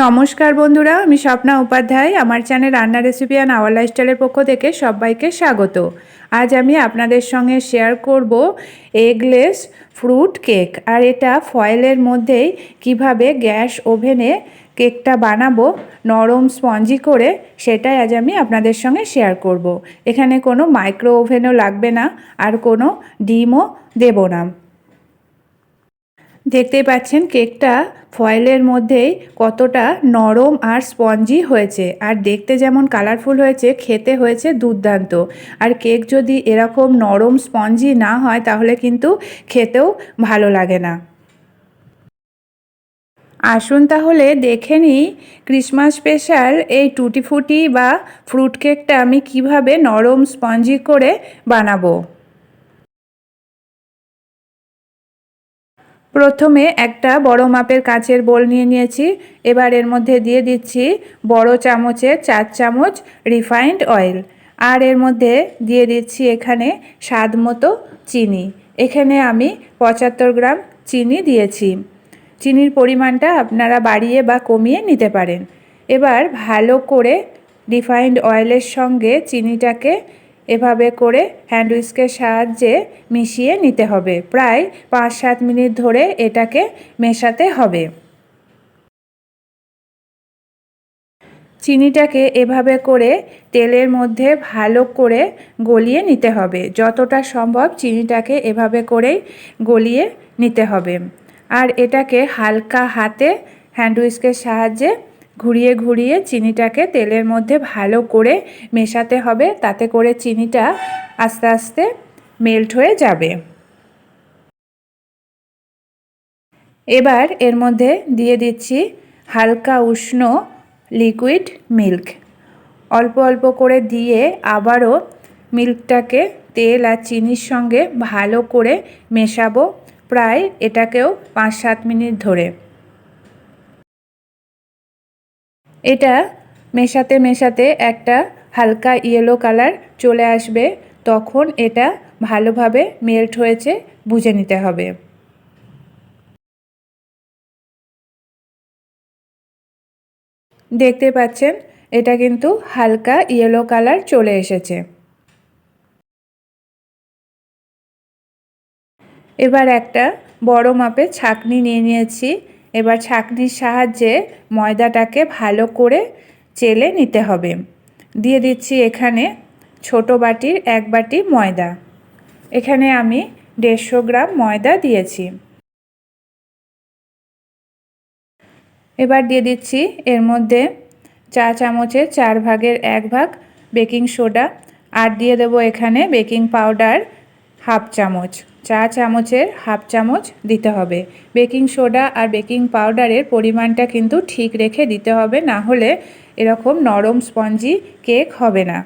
নমস্কার বন্ধুরা, আমি স্বপ্না উপাধ্যায়। আমার চ্যানেল রান্না রেসিপি অ্যান্ড আওয়ার লাইফস্টাইলের পক্ষ থেকে সবাইকে স্বাগত। আজ আমি আপনাদের সঙ্গে শেয়ার করব এগলেস ফ্রুট কেক আর এটা ফয়েলের মধ্যেই কীভাবে গ্যাস ওভেনে কেকটা বানাবো, নরম স্পঞ্জি করে, সেটাই আজ আমি আপনাদের সঙ্গে শেয়ার করব। এখানে কোনো মাইক্রো ওভেনও লাগবে না, আর কোনো ডিমও দেব না। দেখতেই পাচ্ছেন কেকটা ফয়েলের মধ্যেই কতটা নরম আর স্পঞ্জি হয়েছে। আর দেখতে যেমন কালারফুল হয়েছে, খেতে হয়েছে দুর্দান্ত। আর কেক যদি এরকম নরম স্পঞ্জি না হয়, তাহলে কিন্তু খেতেও ভালো লাগে না। আসুন তাহলে দেখে নিই ক্রিসমাস স্পেশাল এই টুটি ফুটি বা ফ্রুট কেকটা আমি কীভাবে নরম স্পঞ্জি করে বানাবো। প্রথমে একটা বড় মাপের কাঁচের বোল নিয়ে নিয়েছি, এবার এর মধ্যে দিয়ে দিচ্ছি বড় চামচের চার চামচ রিফাইন্ড অয়েল, আর এর মধ্যে দিয়ে দিচ্ছি এখানে স্বাদ মতো চিনি। এখানে আমি পঁচাত্তর গ্রাম চিনি দিয়েছি। চিনির পরিমাণটা আপনারা বাড়িয়ে বা কমিয়ে নিতে পারেন। এবার ভালো করে রিফাইন্ড অয়েলের সঙ্গে চিনিটাকে এভাবে করে হ্যান্ড উইস্কের সাহায্যে মিশিয়ে নিতে হবে। প্রায় পাঁচ সাত মিনিট ধরে এটাকে মেশাতে হবে। চিনিটাকে এভাবে করে তেলের মধ্যে ভালো করে গলিয়ে নিতে হবে। যতটা সম্ভব চিনিটাকে এভাবে করেই গলিয়ে নিতে হবে। আর এটাকে হালকা হাতে হ্যান্ড উইস্কের সাহায্যে ঘুরিয়ে ঘুরিয়ে চিনিটাকে তেলের মধ্যে ভালো করে মেশাতে হবে। তাতে করে চিনিটা আস্তে আস্তে মেল্ট হয়ে যাবে। এবার এর মধ্যে দিয়ে দিচ্ছি হালকা উষ্ণ লিকুইড মিল্ক অল্প অল্প করে দিয়ে আবারও মিল্কটাকে তেল আর চিনির সঙ্গে ভালো করে মেশাবো। প্রায় এটাকেও পাঁচ সাত মিনিট ধরে। এটা মেশাতে মেশাতে একটা হালকা ইয়েলো কালার চলে আসবে। তখন এটা ভালোভাবে মেল্ট হয়েছে, বুঝে নিতে হবে। দেখতে পাচ্ছেন, এটা কিন্তু হালকা ইয়েলো কালার চলে এসেছে। এবার একটা বড় মাপের ছাকনি নিয়ে নিয়েছি। এবার ছাঁকনির সাহায্যে ময়দাটাকে ভালো করে চেলে নিতে হবে। দিয়ে দিচ্ছি এখানে ছোট বাটির এক বাটি ময়দা। এখানে আমি দেড়শো গ্রাম ময়দা দিয়েছি। এবার দিয়ে দিচ্ছি এর মধ্যে চা চামচের চার ভাগের এক ভাগ বেকিং সোডা। আর দিয়ে দেবো এখানে বেকিং পাউডার হাফ চামচ। চা চামচের হাফ চামচ দিতে হবে। বেকিং সোডা আর বেকিং পাউডারের পরিমাণটা কিন্তু ঠিক রেখে দিতে হবে, না হলে এরকম নরম স্পঞ্জি কেক হবে না।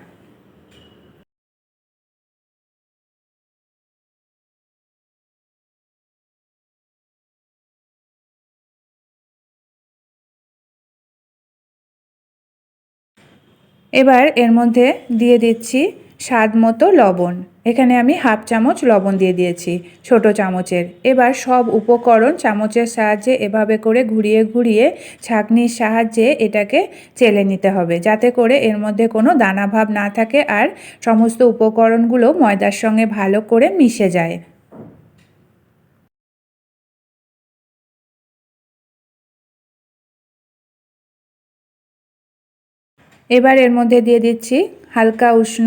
এবার এর মধ্যে দিয়ে দিচ্ছি স্বাদ মতো লবণ। এখানে আমি হাফ চামচ লবণ দিয়ে দিয়েছি, ছোট চামচের। এবার সব উপকরণ চামচের সাহায্যে এভাবে করে ঘুরিয়ে ঘুরিয়ে ছাঁকনির সাহায্যে এটাকে চেলে নিতে হবে, যাতে করে এর মধ্যে কোনো দানা ভাব না থাকে আর সমস্ত উপকরণগুলো ময়দার সঙ্গে ভালো করে মিশে যায়। এবার এর মধ্যে দিয়ে দিচ্ছি হালকা উষ্ণ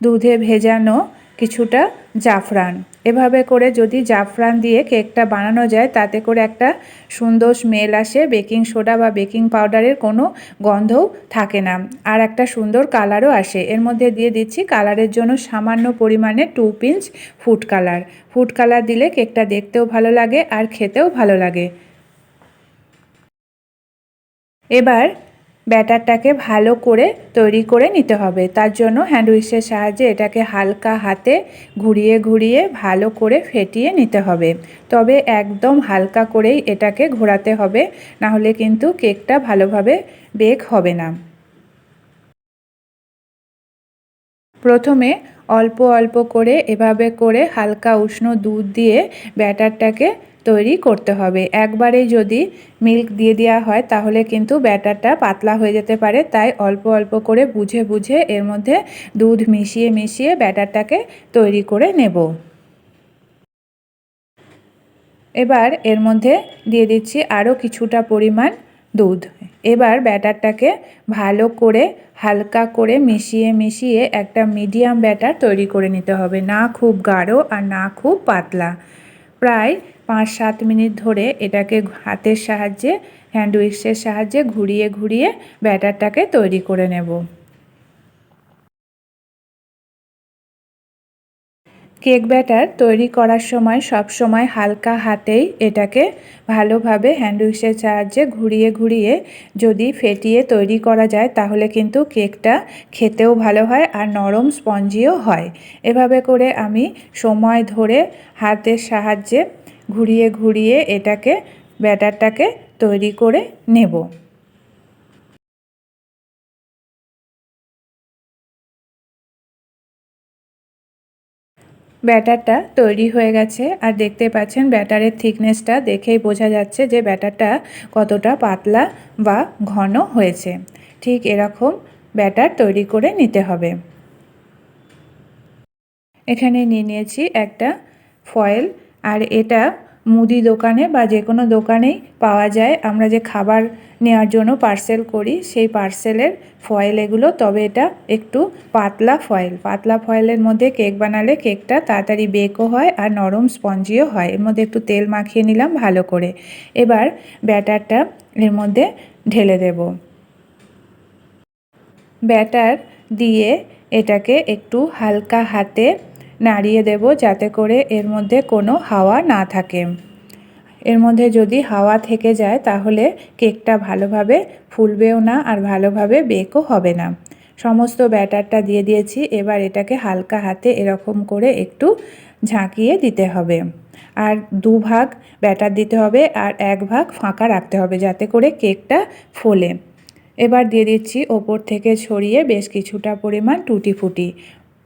দুধে ভেজানো কিছুটা জাফরান। এভাবে করে যদি জাফরান দিয়ে কেকটা বানানো যায়, তাতে করে একটা সুন্দর স্মেল আসে, বেকিং সোডা বা বেকিং পাউডারের কোনো গন্ধও থাকে না। আর একটা সুন্দর কালারও আসে। এর মধ্যে দিয়ে দিচ্ছি কালারের জন্য সামান্য পরিমাণে two pinch food colour. Food colour দিলে কেকটা দেখতেও ভালো লাগে আর খেতেও ভালো লাগে। এবার ব্যাটারটাকে ভালো করে তৈরি করে নিতে হবে। তার জন্য হ্যান্ড সাহায্যে এটাকে হালকা হাতে ঘুরিয়ে ঘুরিয়ে ভালো করে ফেটিয়ে নিতে হবে। তবে একদম হালকা করেই এটাকে ঘোরাতে হবে, না হলে কিন্তু কেকটা ভালোভাবে বেক হবে না। প্রথমে অল্প অল্প করে এভাবে করে হালকা উষ্ণ দুধ দিয়ে ব্যাটারটাকে তৈরি করতে হবে। একবারেই যদি মিল্ক দিয়ে দেওয়া হয়, তাহলে কিন্তু ব্যাটারটা পাতলা হয়ে যেতে পারে। তাই অল্প অল্প করে বুঝে বুঝে এর মধ্যে দুধ মিশিয়ে মিশিয়ে ব্যাটারটাকে তৈরি করে নেব। এবার এর মধ্যে দিয়ে দিচ্ছি আরও কিছুটা পরিমাণ দুধ। এবার ব্যাটারটাকে ভালো করে, হালকা করে মিশিয়ে মিশিয়ে একটা মিডিয়াম ব্যাটার তৈরি করে নিতে হবে। না খুব গাঢ় আর না খুব পাতলা। প্রায় পাঁচ সাত মিনিট ধরে এটাকে হাতের সাহায্যে হ্যান্ড উইক্সের সাহায্যে ঘুরিয়ে ঘুরিয়ে ব্যাটারটাকে তৈরি করে নেব। কেক ব্যাটার তৈরি করার সময় সব সময় হালকা হাতেই এটাকে ভালোভাবে হ্যান্ড উইক্সের সাহায্যে ঘুরিয়ে ঘুরিয়ে যদি ফেটিয়ে তৈরি করা যায়, তাহলে কিন্তু কেকটা খেতেও ভালো হয় আর নরম স্পঞ্জিও হয়। এভাবে করে আমি সময় ধরে হাতের সাহায্যে ঘুরিয়ে ঘুরিয়ে এটাকে ব্যাটারটাকে তৈরি করে নেব। ব্যাটারটা তৈরি হয়ে গেছে। আর দেখতে পাচ্ছেন ব্যাটারের থিকনেসটা দেখেই বোঝা যাচ্ছে যে ব্যাটারটা কতটা পাতলা বা ঘন হয়েছে। ঠিক এরকম ব্যাটার তৈরি করে নিতে হবে। এখানে নিয়ে নিয়েছি একটা ফয়েল। আর এটা মুদি দোকানে বা যে কোনো দোকানেই পাওয়া যায়। আমরা যে খাবার নেওয়ার জন্য পার্সেল করি, সেই পার্সেলের ফয়েল এগুলো, তবে এটা একটু পাতলা ফয়েল পাতলা ফয়েলের মধ্যে কেক বানালে কেকটা তাড়াতাড়ি বেকও হয় আর নরম স্পঞ্জিও হয়। এর মধ্যে একটু তেল মাখিয়ে নিলাম ভালো করে। এবার ব্যাটারটা এর মধ্যে ঢেলে দেব। ব্যাটার দিয়ে এটাকে একটু হালকা হাতে নাড়িয়ে দেব যাতে করে এর মধ্যে কোনো হাওয়া না থাকে। এর মধ্যে যদি হাওয়া থেকে যায় তাহলে কেকটা ভালোভাবে ফুলবেও না আর ভালোভাবে বেকও হবে না। সমস্ত ব্যাটারটা দিয়ে দিয়েছি, এবার এটাকে হালকা হাতে এরকম করে একটু ঝাঁকিয়ে দিতে হবে। আর দু ভাগ ব্যাটার দিতে হবে আর এক ভাগ ফাঁকা রাখতে হবে যাতে করে কেকটা ফোলে। এবার দিয়ে দিচ্ছি ওপর থেকে ছড়িয়ে বেশ কিছুটা পরিমাণ টুটি ফুটি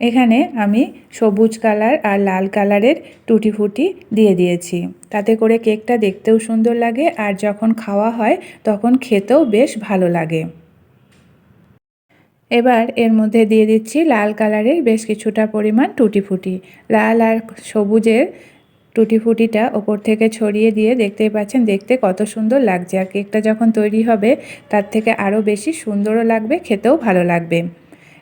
এখানে আমি সবুজ কালার আর লাল কালারের টুটি ফুটি দিয়ে দিয়েছি। তাতে করে কেকটা দেখতেও সুন্দর লাগে আর যখন খাওয়া হয় তখন খেতেও বেশ ভালো লাগে। এবার এর মধ্যে দিয়ে দিচ্ছি লাল কালারের বেশ কিছুটা পরিমাণ টুটি ফুটি লাল আর সবুজের টুটি ফুটিটা ওপর থেকে ছড়িয়ে দিয়ে দেখতেই পাচ্ছেন, দেখতে কত সুন্দর লাগছে। আর কেকটা যখন তৈরি হবে তার থেকে আরও বেশি সুন্দরও লাগবে, খেতেও ভালো লাগবে।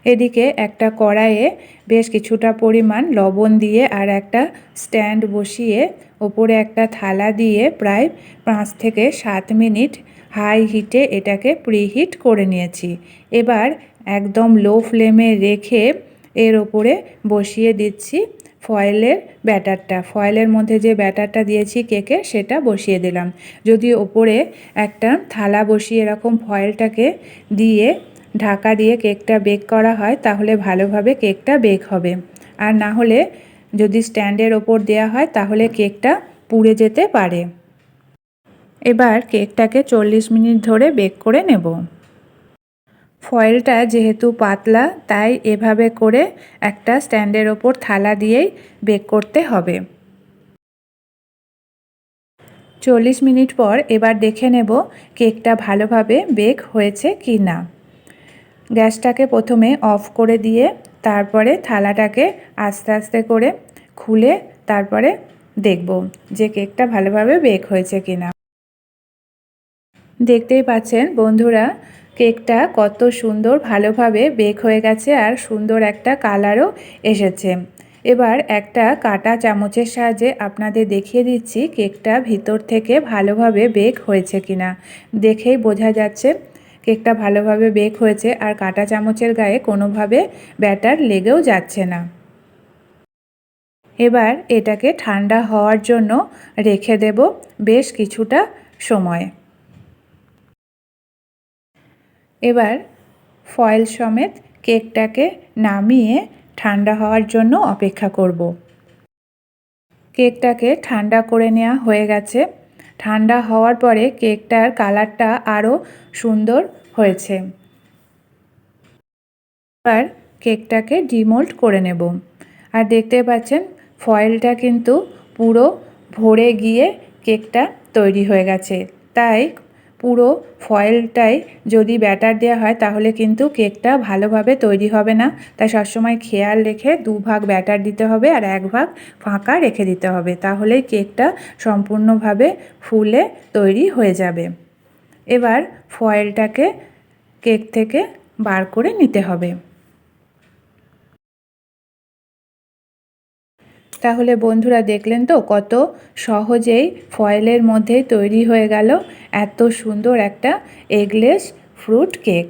এদিকে একটা কড়াইয়ে বেশ কিছুটা পরিমাণ লবণ দিয়ে আর একটা স্ট্যান্ড বসিয়ে ওপরে একটা থালা দিয়ে প্রায় পাঁচ থেকে সাত মিনিট হাই হিটে এটাকে প্রিহিট করে নিয়েছি। এবার একদম লো ফ্লেমে রেখে এর ওপরে বসিয়ে দিচ্ছি ফয়েলের ব্যাটারটা। ফয়েলের মধ্যে যে ব্যাটারটা দিয়েছি কেকে, সেটা বসিয়ে দিলাম। যদি ওপরে একটা থালা বসিয়ে এরকম ফয়েলটাকে দিয়ে ঢাকা দিয়ে কেকটা বেক করা হয়, তাহলে ভালোভাবে কেকটা বেক হবে। আর না হলে যদি স্ট্যান্ডের ওপর দেওয়া হয়, তাহলে কেকটা পুড়ে যেতে পারে। এবার কেকটাকে চল্লিশ মিনিট ধরে বেক করে নেব। ফয়েলটা যেহেতু পাতলা, তাই এভাবে করে একটা স্ট্যান্ডের ওপর থালা দিয়েই বেক করতে হবে। চল্লিশ মিনিট পর এবার দেখে নেব কেকটা ভালোভাবে বেক হয়েছে কি না গ্যাসটাকে প্রথমে অফ করে দিয়ে তারপরে থালাটাকে আস্তে আস্তে করে খুলে তারপরে দেখব যে কেকটা ভালোভাবে বেক হয়েছে কিনা। দেখতেই পাচ্ছেন বন্ধুরা, কেকটা কত সুন্দর ভালোভাবে বেক হয়ে গেছে আর সুন্দর একটা কালারও এসেছে। এবার একটা কাটা চামচের সাহায্যে আপনাদের দেখিয়ে দিচ্ছি কেকটা ভিতর থেকে ভালোভাবে বেক হয়েছে কিনা। দেখেই বোঝা যাচ্ছে কেকটা ভালোভাবে বেক হয়েছে আর কাটা চামচের গায়ে কোনোভাবে ব্যাটার লেগেও যাচ্ছে না। এবার এটাকে ঠান্ডা হওয়ার জন্য রেখে দেব বেশ কিছুটা সময়। এবার ফয়েল সমেত কেকটাকে নামিয়ে ঠান্ডা হওয়ার জন্য অপেক্ষা করব। কেকটাকে ঠান্ডা করে নেওয়া হয়ে গেছে। ঠান্ডা হওয়ার পরে কেকটার কালারটা আরও সুন্দর হয়েছে। এবার কেকটাকে ডিমোল্ড করে নেব। আর দেখতে পাচ্ছেন, ফয়েলটা কিন্তু পুরো ভরে গিয়ে কেকটা তৈরি হয়ে গেছে। তাই পুরো ফয়েলটাই যদি ব্যাটার দেওয়া হয়, তাহলে কিন্তু কেকটা ভালোভাবে তৈরি হবে না। তাই সবসময় খেয়াল রেখে দু ভাগ ব্যাটার দিতে হবে আর এক ভাগ ফাঁকা রেখে দিতে হবে। তাহলেই কেকটা সম্পূর্ণভাবে ফুলে তৈরি হয়ে যাবে। এবার ফয়েলটাকে কেক থেকে বার করে নিতে হবে। তাহলে বন্ধুরা দেখলেন তো কত সহজেই ফয়েলের মধ্যে তৈরি হয়ে গেল এত সুন্দর একটা এগলেস ফ্রুট কেক।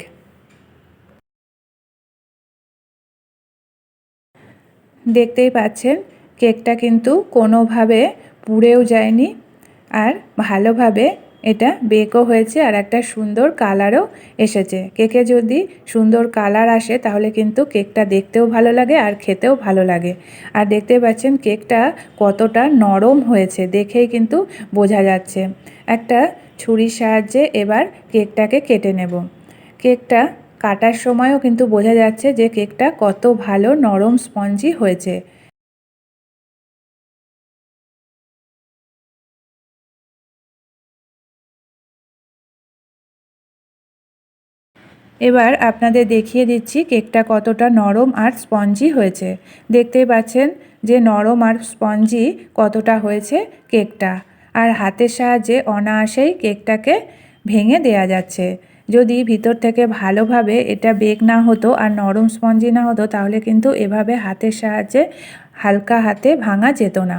দেখতেই পাচ্ছেন, কেকটা কিন্তু কোনোভাবে পুড়েও যায়নি আর ভালোভাবে এটা বেকও হয়েছে আর একটা সুন্দর কালারও এসেছে। কেকে যদি সুন্দর কালার আসে তাহলে কিন্তু কেকটা দেখতেও ভালো লাগে আর খেতেও ভালো লাগে। আর দেখতে পাচ্ছেন কেকটা কতটা নরম হয়েছে দেখেই কিন্তু বোঝা যাচ্ছে। একটা ছুরির সাহায্যে এবার কেকটাকে কেটে নেব। কেকটা কাটার সময়ও কিন্তু বোঝা যাচ্ছে যে কেকটা কত ভালো নরম স্পঞ্জি হয়েছে। এবার আপনাদের দেখিয়ে দিচ্ছি কেকটা কতটা নরম আর স্পঞ্জি হয়েছে। দেখতেই পাচ্ছেন যে নরম আর স্পঞ্জি কতটা হয়েছে কেকটা। আর হাতের সাহায্যে অনায়াসেই কেকটাকে ভেঙে দেয়া যাচ্ছে। যদি ভিতর থেকে ভালোভাবে এটা বেক না হতো আর নরম স্পঞ্জি না হতো, তাহলে কিন্তু এভাবে হাতের সাহায্যে হালকা হাতে ভাঙা যেত না।